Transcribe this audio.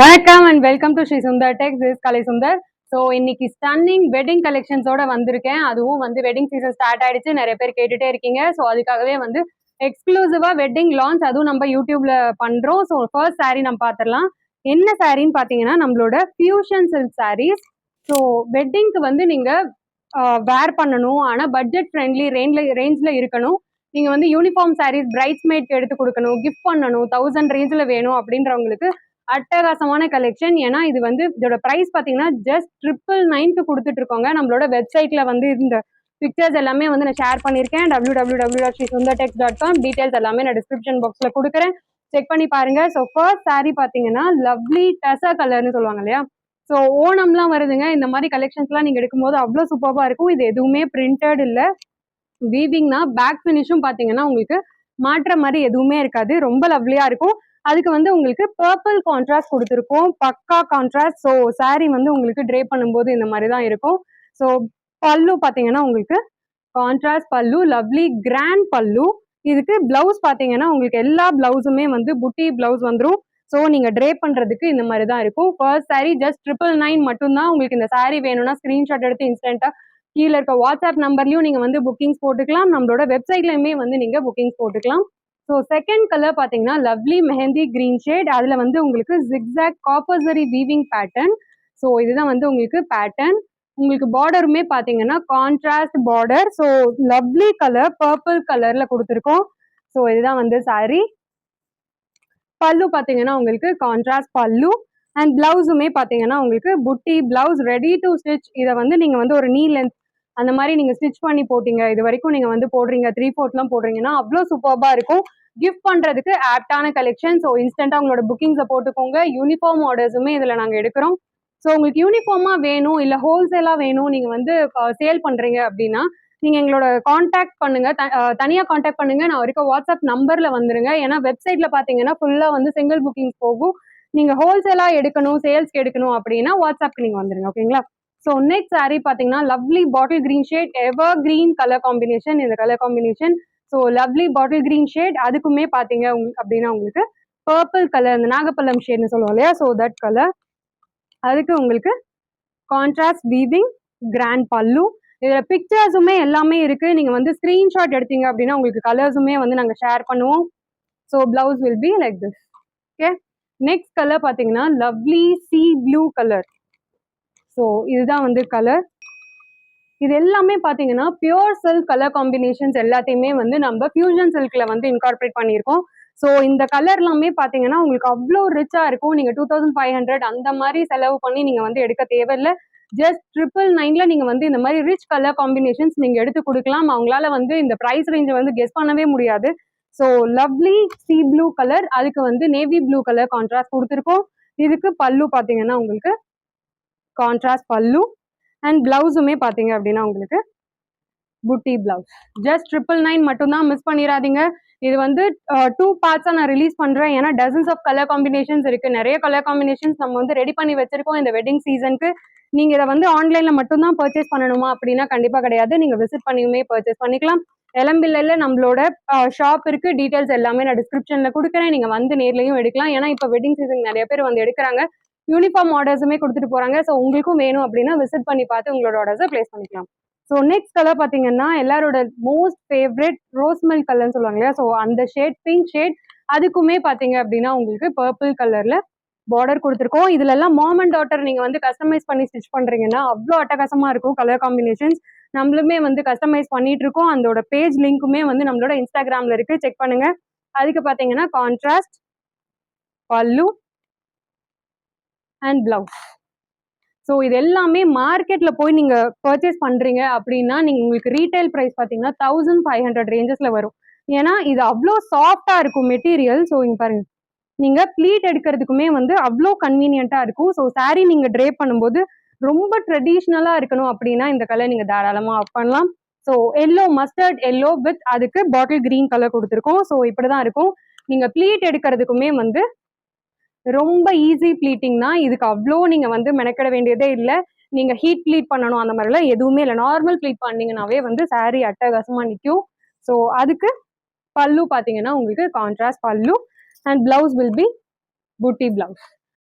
வணக்கம் and welcome to Sri Sundar Tex this Kalai Sundar so இன்னைக்கு stunning wedding கலெக்ஷன்ஸோட வந்திருக்கேன். அதுவும் வந்து வெட்டிங் சீசன் ஸ்டார்ட் ஆயிடுச்சு. நிறைய பேர் கேட்டுட்டே இருக்கீங்க. ஸோ அதுக்காகவே வந்து எக்ஸ்க்ளூசிவா வெட்டிங் லான்ச் அதுவும் நம்ம யூடியூப்ல பண்றோம். ஸோ ஃபர்ஸ்ட் saree நம்ம பார்த்துடலாம் என்ன சாரின்னு பார்த்தீங்கன்னா நம்மளோட ஃபியூஷன் சில்க் சாரீஸ் ஸோ வெட்டிங்க்கு வந்து நீங்க வேர் பண்ணணும். ஆனால் பட்ஜெட் ஃப்ரெண்ட்லி ரேஞ்சில் ரேஞ்சில் இருக்கணும். நீங்கள் வந்து யூனிஃபார்ம் சாரீஸ் பிரைட்ஸ்மேட்க்கு எடுத்து கொடுக்கணும். கிஃப்ட் பண்ணணும். தௌசண்ட் ரேஞ்சில் வேணும் அப்படின்றவங்களுக்கு அட்டகாசமான கலெக்ஷன் ஏன்னா இது வந்து இதோட ப்ரைஸ் பார்த்தீங்கன்னா ஜஸ்ட் ட்ரிபிள் நைன்க்கு கொடுத்துட்டு இருக்கோங்க. நம்மளோட வெப்சைட்ல வந்து இந்த பிக்சர்ஸ் எல்லாமே வந்து நான் ஷேர் பண்ணியிருக்கேன். W W W dot Sri Sundar Tex dot com details எல்லாமே நான் டிஸ்கிரிப்ஷன் பாக்ஸில் கொடுக்குறேன். செக் பண்ணி பாருங்க. ஸோ ஃபர்ஸ்ட் saree பார்த்தீங்கன்னா லவ்லி டசா கலர்னு சொல்லுவாங்க இல்லையா? ஸோ ஓணம்லாம் வருதுங்க. இந்த மாதிரி கலெக்ஷன்ஸ்லாம் நீங்கள் எடுக்கும்போது அவ்வளோ சூப்பராக இருக்கும். இது எதுவுமே பிரிண்டட் இல்லை. வீவிங்னா பேக் ஃபினிஷும் பார்த்தீங்கன்னா உங்களுக்கு மாற்ற மாதிரி எதுவுமே இருக்காது. ரொம்ப லவ்லியாக இருக்கும். அதுக்கு வந்து உங்களுக்கு பர்பிள் கான்ட்ராஸ்ட் கொடுத்துருக்கோம். பக்கா கான்ட்ராஸ்ட் ஸோ saree வந்து உங்களுக்கு ட்ரே பண்ணும்போது இந்த மாதிரி தான் இருக்கும். ஸோ பல்லு பார்த்தீங்கன்னா உங்களுக்கு கான்ட்ராஸ்ட் பல்லு லவ்லி கிராண்ட் பல்லு. இதுக்கு பிளவுஸ் பார்த்தீங்கன்னா உங்களுக்கு எல்லா பிளவுஸுமே வந்து புட்டி பிளவுஸ் வந்துடும் ஸோ நீங்கள் ட்ரே பண்ணுறதுக்கு இந்த மாதிரி தான் இருக்கும். First saree just triple nine மட்டும்தான் உங்களுக்கு இந்த சாரீ வேணும்னா ஸ்க்ரீன்ஷாட் எடுத்து இன்ஸ்டண்ட்டாக கீழே இருக்க வாட்ஸ்அப் நம்பர்லையும் நீங்கள் வந்து புக்கிங்ஸ் போட்டுக்கலாம். நம்மளோட வெப்சைட்லையுமே வந்து நீங்கள் புக்கிங்ஸ் போட்டுக்கலாம். ஸோ செகண்ட் கலர் பார்த்தீங்கன்னா லவ்லி மெஹந்தி க்ரீன் ஷேட் அதில் வந்து உங்களுக்கு ஜிக்ஸாக் காப்பர்சரி வீவிங் பேட்டர்ன் ஸோ இதுதான் வந்து உங்களுக்கு பேட்டர்ன் உங்களுக்கு பார்டருமே பார்த்தீங்கன்னா contrast border so lovely colour purple கலரில் கொடுத்துருக்கோம். ஸோ இதுதான் வந்து சாரீ பல்லு பார்த்தீங்கன்னா உங்களுக்கு கான்ட்ராஸ்ட் பல்லு. அண்ட் பிளவுஸுமே பார்த்தீங்கன்னா உங்களுக்கு புட்டி பிளவுஸ் ரெடி டு ஸ்டிச் இதை வந்து நீங்கள் வந்து ஒரு நீ லென்த் அந்த மாதிரி நீங்கள் ஸ்டிச் பண்ணி போட்டீங்க. இது வரைக்கும் நீங்கள் வந்து போடுறீங்க. த்ரீ ஃபோர்த்லாம் போடுறீங்கன்னா அவ்வளோ சூப்பராக இருக்கும். கிஃப்ட் பண்ணுறதுக்கு ஆப்டான கலெக்ஷன் ஸோ இன்ஸ்டன்டா உங்களோட புக்கிங்ஸை போட்டுக்கோங்க. யூனிஃபார்ம் ஆர்டர்ஸுமே இதில் நாங்கள் எடுக்கிறோம். ஸோ உங்களுக்கு யூனிஃபார்மாக வேணும் இல்லை ஹோல்சேலாக வேணும் நீங்கள் வந்து சேல் பண்ணுறீங்க அப்படின்னா நீங்கள் எங்களோட காண்டாக்ட் பண்ணுங்க. தனியாக காண்டாக்ட் பண்ணுங்க. நான் வரைக்கும் வாட்ஸ்அப் நம்பரில் வந்துருங்க. ஏன்னா வெப்சைட்டில் பார்த்தீங்கன்னா ஃபுல்லாக வந்து சிங்கிள் புக்கிங்ஸ் போகும். நீங்கள் ஹோல்சேலாக எடுக்கணும் சேல்ஸ்க்கு எடுக்கணும் அப்படின்னா வாட்ஸ்அப்க்கு நீங்கள் வந்துருங்க. ஓகேங்களா ஸோ நெக்ஸ்ட் சாரீ பார்த்தீங்கன்னா lovely bottle green shade evergreen colour combination இந்த colour combination so lovely bottle green shade அதுக்குமே பார்த்தீங்க உங்களுக்கு அப்படின்னா உங்களுக்கு பர்பிள் கலர் இந்த நாகப்பள்ளம் ஷேட்னு சொல்லுவோம் இல்லையா? ஸோ தட் கலர் அதுக்கு உங்களுக்கு கான்ட்ராஸ்ட் வீவிங் கிராண்ட் பல்லு இதில் பிக்சர்ஸுமே எல்லாமே இருக்குது நீங்கள் வந்து ஸ்க்ரீன்ஷாட் எடுத்தீங்க அப்படின்னா உங்களுக்கு கலர்ஸுமே வந்து நாங்கள் ஷேர் பண்ணுவோம். So blouse will be like this okay next colour பார்த்தீங்கன்னா lovely sea blue colour so இதுதான் வந்து கலர் இது எல்லாமே பார்த்தீங்கன்னா பியூர் சில்க் கலர் காம்பினேஷன்ஸ் எல்லாத்தையுமே வந்து நம்ம ஃபியூஷன் சில்கில் வந்து இன்கார்பரேட் பண்ணியிருக்கோம். ஸோ இந்த கலர் எல்லாமே பார்த்தீங்கன்னா உங்களுக்கு அவ்வளோ ரிச்சாக இருக்கும். நீங்கள் டூ தௌசண்ட் ஃபைவ் ஹண்ட்ரட் அந்த மாதிரி செலவு பண்ணி நீங்கள் வந்து எடுக்க தேவையில்லை. ஜஸ்ட் ட்ரிபிள் நைன்ல நீங்கள் வந்து இந்த மாதிரி ரிச் கலர் காம்பினேஷன்ஸ் நீங்கள் எடுத்து கொடுக்கலாம். அவங்களால வந்து இந்த ப்ரைஸ் ரேஞ்சை வந்து கெஸ் பண்ணவே முடியாது. So lovely sea blue colour அதுக்கு வந்து நேவி ப்ளூ கலர் கான்ட்ராஸ்ட் கொடுத்துருக்கோம். இதுக்கு பல்லு பார்த்தீங்கன்னா உங்களுக்கு கான்ட்ராஸ்ட் பல்லு அண்ட் பிளவுஸுமே பார்த்தீங்க அப்படின்னா உங்களுக்கு புட்டி பிளவுஸ் ஜஸ்ட் ட்ரிபிள் நைன் மட்டும்தான் மிஸ் பண்ணிடாதீங்க இது வந்து டூ பார்ட்ஸாக நான் ரிலீஸ் பண்ணுறேன் ஏன்னா டசன்ஸ் ஆஃப் கலர் காம்பினேஷன்ஸ் இருக்குது நிறைய கலர் காம்பினேஷன்ஸ் நம்ம வந்து ரெடி பண்ணி வச்சிருக்கோம் இந்த வெட்டிங் சீசனுக்கு நீங்கள் இதை வந்து ஆன்லைனில் மட்டும்தான் பர்ச்சேஸ் பண்ணணுமா அப்படின்னா கண்டிப்பாக கிடையாது. நீங்கள் விசிட் பண்ணியுமே பர்ச்சேஸ் பண்ணிக்கலாம். எலம்பிள்ளையில் நம்மளோட ஷாப் இருக்குது டீட்டெயில்ஸ் எல்லாமே நான் டிஸ்கிரிப்ஷனில் கொடுக்குறேன். நீங்கள் வந்து நேர்லையும் எடுக்கலாம். ஏன்னா இப்போ வெட்டிங் சீசன் நிறைய பேர் வந்து எடுக்கிறாங்க. யூனிஃபார்ம் ஆர்டர்ஸுமே கொடுத்துட்டு போகிறாங்க ஸோ உங்களுக்கும் வேணும் அப்படின்னா விசிட் பண்ணி பார்த்து உங்களோட ஆர்டர்ஸை ப்ளேஸ் பண்ணிக்கலாம். ஸோ நெக்ஸ்ட் கலர் பார்த்தீங்கன்னா எல்லாரோட மோஸ்ட் ஃபேவரட் ரோஸ் மில்க் கலர்னு சொல்லுவாங்க இல்லையா? ஸோ அந்த ஷேட் பிங்க் ஷேட் அதுக்குமே பார்த்தீங்க அப்படின்னா உங்களுக்கு பர்பிள் கலரில் பார்டர் கொடுத்துருக்கோம். இதுல எல்லாம் மாம் அண்ட் டாட்டர் நீங்கள் வந்து கஸ்டமைஸ் பண்ணி ஸ்டிச் பண்ணுறீங்கன்னா அவ்வளோ அட்டகாசமாக இருக்கும் கலர் காம்பினேஷன்ஸ் நம்மளுமே வந்து கஸ்டமைஸ் பண்ணிட்டு இருக்கோம். அதோட பேஜ் லிங்க்குமே வந்து நம்மளோட இன்ஸ்டாகிராமில் இருக்கு. செக் பண்ணுங்க. அதுக்கு பார்த்தீங்கன்னா கான்ட்ராஸ்ட் பல்லு அண்ட் பிளவுஸ் ஸோ இது எல்லாமே மார்க்கெட்டில் போய் நீங்கள் பர்ச்சேஸ் பண்ணுறீங்க அப்படின்னா நீங்கள் உங்களுக்கு ரீட்டைல் ப்ரைஸ் பார்த்தீங்கன்னா தௌசண்ட் ஃபைவ் ஹண்ட்ரட் ரேஞ்சஸில் வரும். ஏன்னா இது அவ்வளோ சாஃப்டாக இருக்கும் மெட்டீரியல் ஸோ இங்கே பாருங்க. நீங்கள் ப்ளீட் எடுக்கிறதுக்குமே வந்து அவ்வளோ கன்வீனியண்ட்டாக இருக்கும். ஸோ சாரீ நீங்கள் ட்ரே பண்ணும்போது ரொம்ப ட்ரெடிஷ்னலாக இருக்கணும் அப்படின்னா இந்த கலர் நீங்கள் தாராளமாக ஆஃப் பண்ணலாம். So yellow mustard yellow with அதுக்கு பாட்டில் கிரீன் கலர் கொடுத்துருக்கோம். ஸோ இப்படி தான் இருக்கும். நீங்கள் ப்ளீட் எடுக்கிறதுக்குமே வந்து ரொம்ப ஈஸி ப்ளீட்டிங்னா இதுக்கு அவ்வளோ நீங்கள் வந்து மெனக்கிட வேண்டியதே இல்லை. நீங்கள் ஹீட் ப்ளீட் பண்ணணும் அந்த மாதிரிலாம் எதுவுமே இல்லை. நார்மல் ப்ளீட் பண்ணீங்கன்னாவே வந்து saree அட்டகாசமாக நிற்கும் ஸோ அதுக்கு பல்லு பார்த்தீங்கன்னா உங்களுக்கு contrast pallu and blouse will be butti blouse